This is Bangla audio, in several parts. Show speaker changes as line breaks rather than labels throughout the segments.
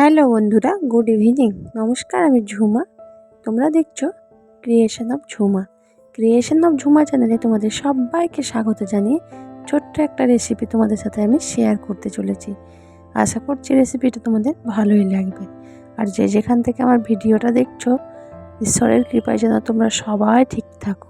হ্যালো বন্ধুরা, গুড ইভিনিং। নমস্কার, আমি ঝুমা। তোমরা দেখছ creation of Jhuma. Creation of Jhuma চ্যানেলে তোমাদের সবাইকে স্বাগত জানিয়ে ছোট্ট একটা রেসিপি তোমাদের সাথে আমি শেয়ার করতে চলেছি। আশা করছি রেসিপিটা তোমাদের ভালোই লাগবে। আর যে যেখান থেকে আমার ভিডিওটা দেখছ, ঈশ্বরের কৃপায় যেন তোমরা সবাই ঠিক থাকো।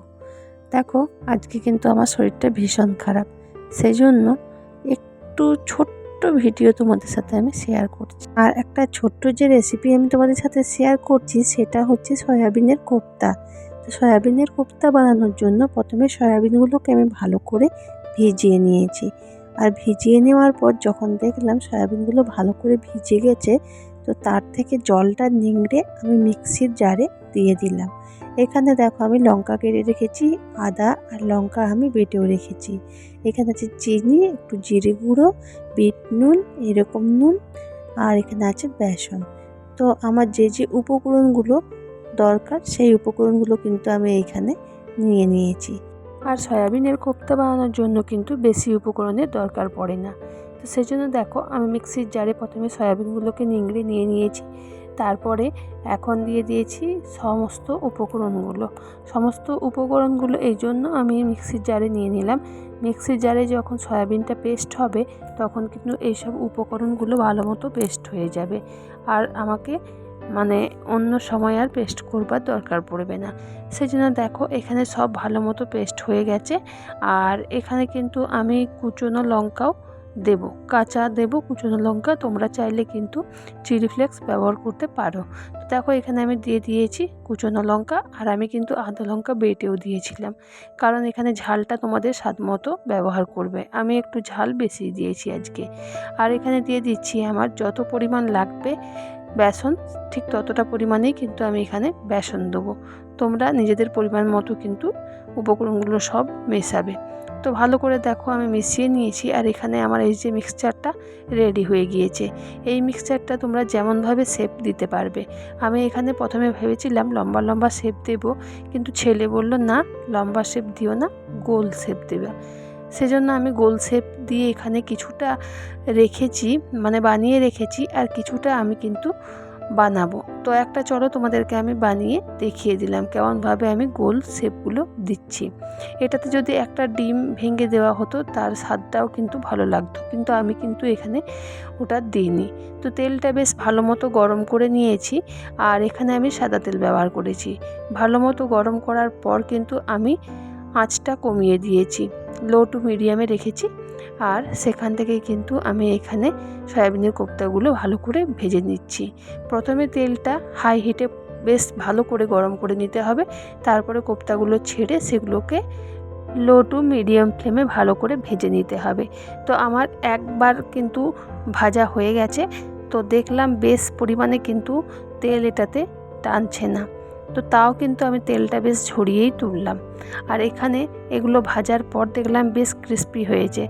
দেখো, আজকে কিন্তু আমার শরীরটা ভীষণ খারাপ। সেই জন্য একটু ছোট্ট ছোট্ট ভিডিও তোমাদের সাথে আমি শেয়ার করছি। আর একটা ছোট্ট যে রেসিপি আমি তোমাদের সাথে শেয়ার করছি, সেটা হচ্ছে সয়াবিনের কোপ্তা। তো সয়াবিনের কোপ্তা বানানোর জন্য প্রথমে সয়াবিনগুলোকে আমি ভালো করে ভিজিয়ে নিয়েছি। আর ভিজিয়ে নেওয়ার পর যখন দেখলাম সয়াবিনগুলো ভালো করে ভিজে গেছে, তো তার থেকে জলটা নিংড়ে আমি মিক্সির জারে দিয়ে দিলাম। এখানে দেখো আমি লঙ্কা কেটে রেখেছি, আদা আর লঙ্কা আমি বেটেও রেখেছি। এখানে আছে চিনি, একটু জিরে গুঁড়ো, বিট নুন, এরকম নুন, আর এখানে আছে বেসন। তো আমার যে যে উপকরণগুলো দরকার, সেই উপকরণগুলো কিন্তু আমি এইখানে নিয়ে নিয়েছি। আর সয়াবিনের কোপ্তা বানানোর জন্য কিন্তু বেশি উপকরণের দরকার পড়ে না। তো সেই জন্য দেখো, আমি মিক্সির জারে প্রথমে সয়াবিনগুলোকে নিংড়ে নিয়ে নিয়েছি। তারপরে এখন দিয়ে দিয়েছি সমস্ত উপকরণগুলো। সমস্ত উপকরণগুলো এই জন্য আমি মিক্সির জারে নিয়ে নিলাম। মিক্সির জারে যখন সয়াবিনটা পেস্ট হবে, তখন কিন্তু এইসব উপকরণগুলো ভালো মতো পেস্ট হয়ে যাবে। আর আমাকে মানে অন্য সময় আর পেস্ট করবার দরকার পড়বে না। সেই জন্য দেখো এখানে সব ভালো মতো পেস্ট হয়ে গেছে। আর এখানে কিন্তু আমি কুচনো লঙ্কাও দেব। কাঁচা দেব, কুচনো লঙ্কা, তোমরা চাইলে কিন্তু চিলি ফ্লেক্স ব্যবহার করতে পারো। দেখো এখানে আমি দিয়ে দিয়েছি কুচনো লঙ্কা আর আমি কিন্তু আদা লঙ্কা বেটেও দিয়েছিলাম। কারণ এখানে ঝালটা তোমাদের স্বাদ মতো ব্যবহার করবে। আমি একটু ঝাল বেশি দিয়েছি আজকে। আর এখানে দিয়ে দিচ্ছি আমার যত পরিমাণ লাগবে বেসন, ঠিক ততটা পরিমাণেই কিন্তু আমি এখানে বেসন দেবো। তোমরা নিজেদের পরিমাণ মতো কিন্তু উপকরণগুলো সব মেশাবে। তো ভালো করে দেখো, আমি মিশিয়ে নিয়েছি আর এখানে আমার এই যে মিক্সচারটা রেডি হয়ে গিয়েছে। এই মিক্সচারটা তোমরা যেমনভাবে শেপ দিতে পারবে। আমি এখানে প্রথমে ভেবেছিলাম লম্বা লম্বা শেপ দেব, কিন্তু ছেলে বলল, না, লম্বা শেপ দিও না, গোল শেপ দেবে। সেজন্য আমি গোল শেপ দিয়ে এখানে কিছুটা রেখেছি মানে বানিয়ে রেখেছি, আর কিছুটা আমি কিন্তু বানাবো। তো একটা চলো তোমাদেরকে আমি বানিয়ে দেখিয়ে দিলাম কেমনভাবে আমি গোল শেপগুলো দিচ্ছি। এটাতে যদি একটা ডিম ভেঙে দেওয়া হতো তার স্বাদটাও কিন্তু ভালো লাগতো। কিন্তু আমি কিন্তু এখানে ওটা দিইনি। তো তেলটা বেশ ভালো মতো গরম করে নিয়েছি আর এখানে আমি সাদা তেল ব্যবহার করেছি। ভালো মতো গরম করার পর কিন্তু আমি আঁচটা কমিয়ে দিয়েছি। লো টু মিডিয়ামে রেখেছি। আর সেখান থেকে কিন্তু আমি এখানে সয়াবিনের কোপ্তাগুলো ভালো করে ভেজে নিচ্ছি। প্রথমে তেলটা হাই হিটে বেশ ভালো করে গরম করে নিতে হবে। তারপরে কোপ্তাগুলো ছেড়ে সেগুলোকে লো টু মিডিয়াম ফ্লেমে ভালো করে ভেজে নিতে হবে। তো আমার একবার কিন্তু ভাজা হয়ে গেছে। তো দেখলাম বেশ পরিমাণে কিন্তু তেল এটাতে টানছে না। তো তাও কিন্তু আমি তেলটা বেশ ঝরিয়েই তুললাম। আর এখানে এগুলো ভাজার পর দেখলাম বেশ ক্রিস্পি হয়েছে।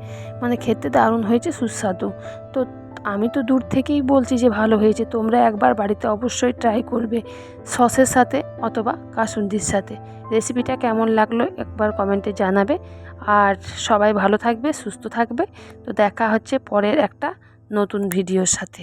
মানে খেতে দারুণ হয়েছে, সুস্বাদু। তো আমি তো দূর থেকেই বলছি যে ভালো হয়েছে। তোমরা একবার বাড়িতে অবশ্যই ট্রাই করবে সসের সাথে অথবা কাসুন্দির সাথে। রেসিপিটা কেমন লাগল একবার কমেন্টে জানাবে। আর সবাই ভালো থাকবে, সুস্থ থাকবে। তো দেখা হচ্ছে পরের একটা নতুন ভিডিওর সাথে।